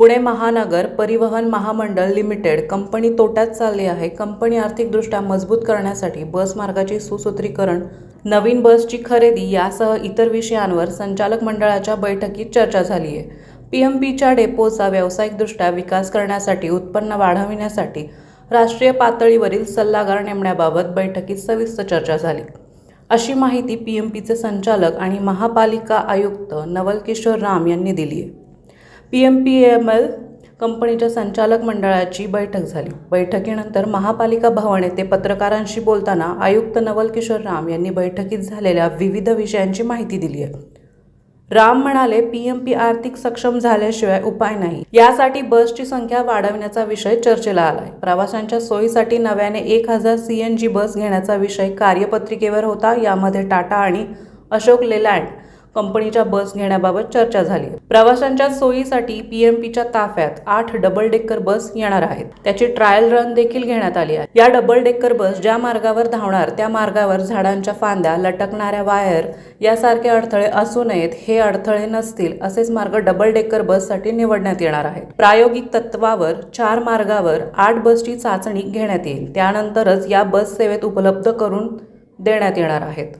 पुणे महानगर परिवहन महामंडळ लिमिटेड कंपनी तोट्यात चालली आहे. कंपनी आर्थिकदृष्ट्या मजबूत करण्यासाठी बस मार्गाची सुसूत्रीकरण नवीन बसची खरेदी यासह इतर विषयांवर संचालक मंडळाच्या बैठकीत चर्चा झाली आहे. पीएमपीच्या डेपोचा व्यावसायिकदृष्ट्या विकास करण्यासाठी उत्पन्न वाढविण्यासाठी राष्ट्रीय पातळीवरील सल्लागार नेमण्याबाबत बैठकीत सविस्तर चर्चा झाली. अशी माहिती पीएमपीचे संचालक आणि महापालिका आयुक्त नवल किशोर राम यांनी दिली आहे. P M P M L कंपनीच्या संचालक मंडळाची बैठक झाली. बैठकीनंतर महापालिका भवन येथे पत्रकारांशी बोलताना आयुक्त नवल किशोर राम यांनी बैठकीत झालेल्या विविध विषयांची माहिती दिली आहे. राम म्हणाले पी एम पी आर्थिक सक्षम झाल्याशिवाय उपाय नाही. यासाठी बसची संख्या वाढवण्याचा विषय चर्चेला आलाय. प्रवाशांच्या सोयीसाठी नव्याने एक हजार सी एन जी बस घेण्याचा विषय कार्यपत्रिकेवर होता. यामध्ये टाटा आणि अशोक लेलँड कंपनीच्या बस घेण्याबाबत चर्चा झाली. प्रवाशांच्या सोयीसाठी पीएमपीच्या ताफ्यात आठ डबल डेकर बस येणार आहेत. त्याची ट्रायल रन देखील घेण्यात आली आहे. या डबल डेकर बस ज्या मार्गावर धावणार त्या मार्गावर झाडांच्या फांद्या लटकणाऱ्या वायर यासारखे अडथळे असू नयेत हे अडथळे नसतील असेच मार्ग डबल डेकर बससाठी निवडण्यात येणार आहेत. प्रायोगिक तत्वावर चार मार्गावर आठ बसची चाचणी घेण्यात येईल. त्यानंतरच या बस सेवेत उपलब्ध करून देण्यात येणार आहेत.